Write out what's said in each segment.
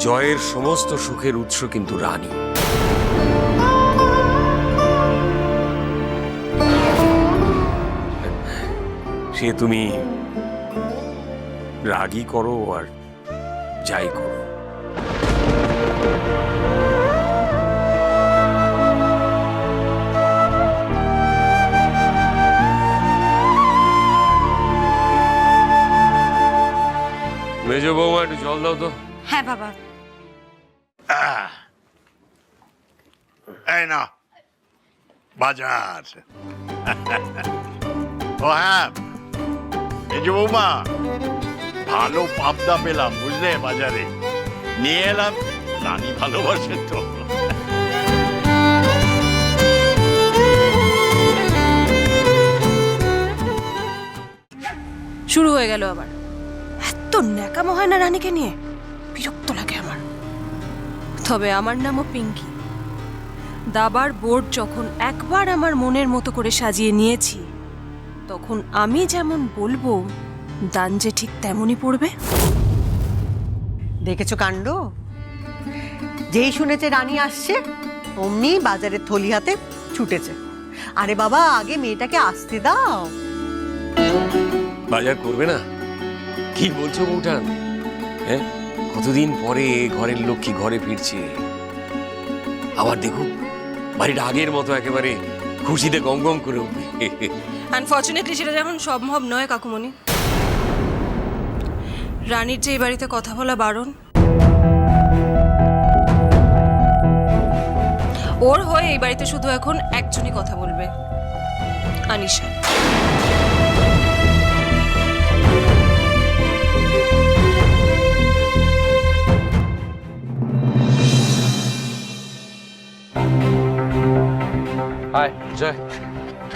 জয়ের সমস্ত সুখের উৎস কিন্তু রানী। সে তুমি রাগই করো আর যাই করো। মেজ বৌমা, একটু জল দাও তো। হ্যাঁ বাবা। এই না বাজার। ও হ্যাঁ। এই যে বৌমা ভালো পাবদা পেলাম বুঝলে বাজারে? নিয়ে এলাম রানী ভালোবাসে তো শুরু হয়ে গেল আবার। এত ন্যাকামো হয় না রানীকে নিয়ে। বিরক্ত লাগে আমার। তবে আমার নামও পিঙ্কি। দাবার বোর্ড যখন একবার আমার মনের মতো করে সাজিয়ে নিয়েছি তখন আমি যেমন বলব দান যে ঠিক তেমনই পড়বে। দেখেছ কাণ্ড? যেই শুনেছে রানী আসছে অমনি বাজারের থলি হাতে ছুটেছে। আরে বাবা আগে মেয়েটাকে আসতে দাও। বাজার করবে না? কি বলছো বউঠান হ্যাঁ? কতদিন পরে ঘরের লক্ষ্মী ঘরে ফিরছে? আবার দেখো বাড়িটা আগের মতো একেবারে খুশিতে গম করে উঠবে। আনফর্চুনেটলি সেটা যেমন সম্ভব নয়, কাকুমণি। রানীর যে এই বাড়িতে কথা বলা বারণ, ওর হয়ে এই বাড়িতে শুধু এখন একজনই কথা বলবে, আনিশা। হায় জয়।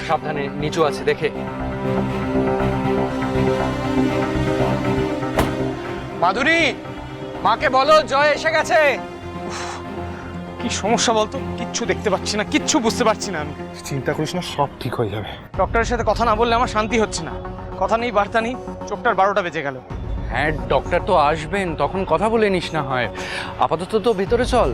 সাবধানে নিচু আছে দেখে। মাধুরী মাকে বলো জয় এসে গেছে। কি সমস্যা বলতো? কিচ্ছু দেখতে পাচ্ছি না কিচ্ছু বুঝতে পারছি না আমি। চিন্তা করিস না সব ঠিক হয়ে যাবে। ডক্টরের সাথে কথা না বললে আমার শান্তি হচ্ছে না। কথা নেই বার্তা নেই চোখটার বারোটা বেজে গেল। হ্যাঁ ডক্টর তো আসবেন তখন কথা বলে নিস না হয়। আপাতত তো ভেতরে চল।